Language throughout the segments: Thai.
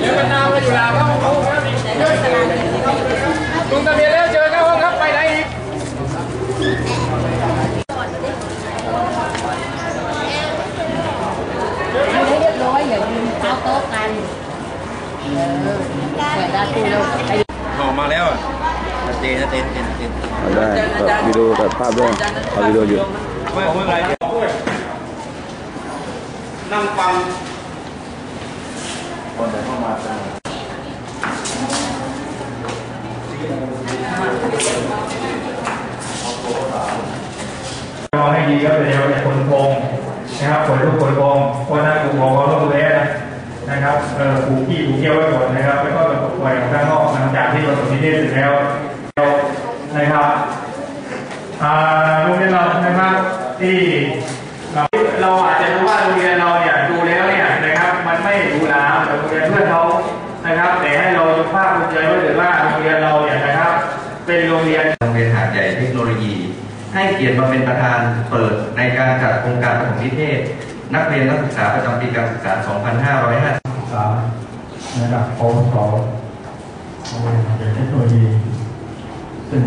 เดี๋ยวกันนาวมาอยู่ลาวเขาเขาลงทะเบียนแล้วเจอกันห้องครับไปไหนอีกให้เรียบร้อยอย่ายืนเท้าโต๊ะกันเออเปิดด้ตู้แล้วไปออกมาแล้วอะเต้นเต้นเต้นเต้นได้ตัดวิดีโอตัดภาพด้วยเอาวิดีโออยู่ไม่ไม่ไรนั่งฟัง คนไหนเข้ามาจะมอให้ดีครับเดี๋ยวคนโกงนะครับคนลูกคนโกงคนนั้นกูมองว่าต้องดูแลนะนะครับเออผูกขี้ผูกเกี้ยวไว้ก่อนนะครับ แล้วก็ไปปล่อยออกข้างนอกหลังจากที่เราสมนิเทศเสร็จแล้ว เลยว่าโรงเรียนเราเนี่ยนะครับเป็นโรงเรียนโรงเรียนหาดใหญ่เทคโนโลยี ให้เกียรติมาเป็นประธานเปิดในการจัดโครงการปฐมนิเทศ นักเรียนนักศึกษาประจำปีการศึกษา 2550ศึกษาในระดับปวสโรงเรียนเทคโนโลยี ซึ่ง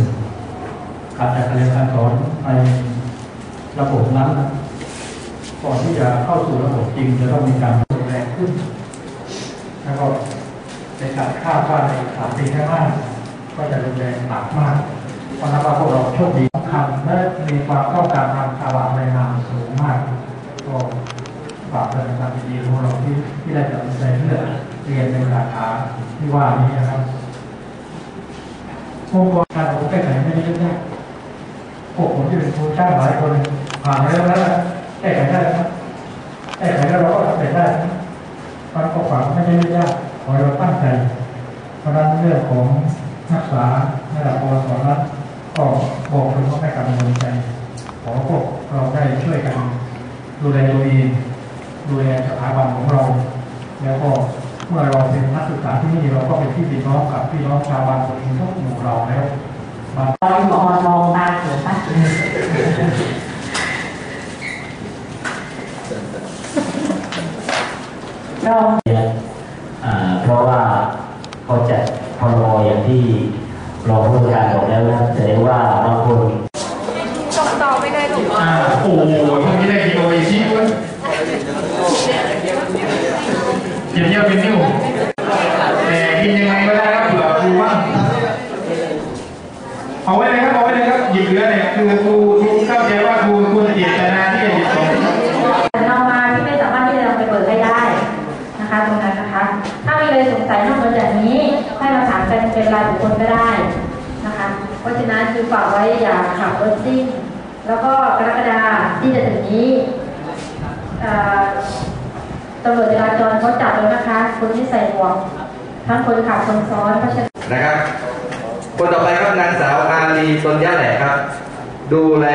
การจัดการเรียนการสอนในระบบนั้นก่อนที่จะเข้าสู่ระบบจริงจะต้องมีการรุนแรงขึ้นแล้วก็ ในการคาดว่าในสามปีข้างหน้าก็จะรุนแรงหนักมากเพราะนั้นว่าพวกเราโชคดีสำคัญและมีความต้องการทางภาวะในนามสูงมากก็ฝากเป็นการดีของเราที่ที่ได้ตัดสินใจเลือกเรียนในสาขาที่ว่านี้นะครับองค์กรการผมแก้ไขไม่ได้เยากพวกผมที่เป็นครูช่างหลายคนผ่านมาแล้วนะแก้ไขได้นะแก้ไขแล้วเราก็ทำไปได้นะมันก็ฝังไม่ได้ยาก ขอเราตั้งใจเพราะนั้นเรื่องของนักศึกษาระดับปวสนั้นก็บอกเลยว่าให้กำลังใจ ขอพวกเราได้ช่วยกันดูแลตัวเองดูแลสถาบันของเรา แล้วก็เมื่อเราเป็นนักศึกษาที่นี่เราก็เป็นพี่พี่น้องกับพี่น้องชาวบ้านคนทุกหมู่เราแล้วมาตอนมอมองตาเสือปัดเรา เพราะว่าเขาจัดพรบอย่างที่รองผู้การบอกแล้วนะแสดงว่าบางคนตอ่าโอ้โหเมื่อกี้ได้กิโลอีชิ้นด้วยเยี่ยมเยี่ยมเป็นนิ้วแต่กินยังไงก็ได้ครับเผื่อครูบ้างเอาไว้เลยครับเอาไว้เลยครับหยิบเหลือเนี่ยคือครูครูเข้าใจว่าครูควรจะเจตนาที่จะหยิบของเรามาที่ไม่สามารถที่จะไปเปิดให้ได้นะคะตรงนั้นนะคะ ถ้ามีอะไรสงสัยนอกเหนือจากนี้ให้มาถามกันเป็นรายบุคคลก็ได้นะคะ เพราะฉะนั้นคือฝากไว้อย่าขับรถซิ่ง แล้วก็กรกฎาที่จะถึงนี้ตำรวจจราจรเขาจับแล้วนะคะ คนที่ใส่หมวกทั้งคนขับคนซ้อนเพราะฉะนั้นนะครับ คนต่อไปครับนางสาวอาลีตนยะแหละครับ ดูแล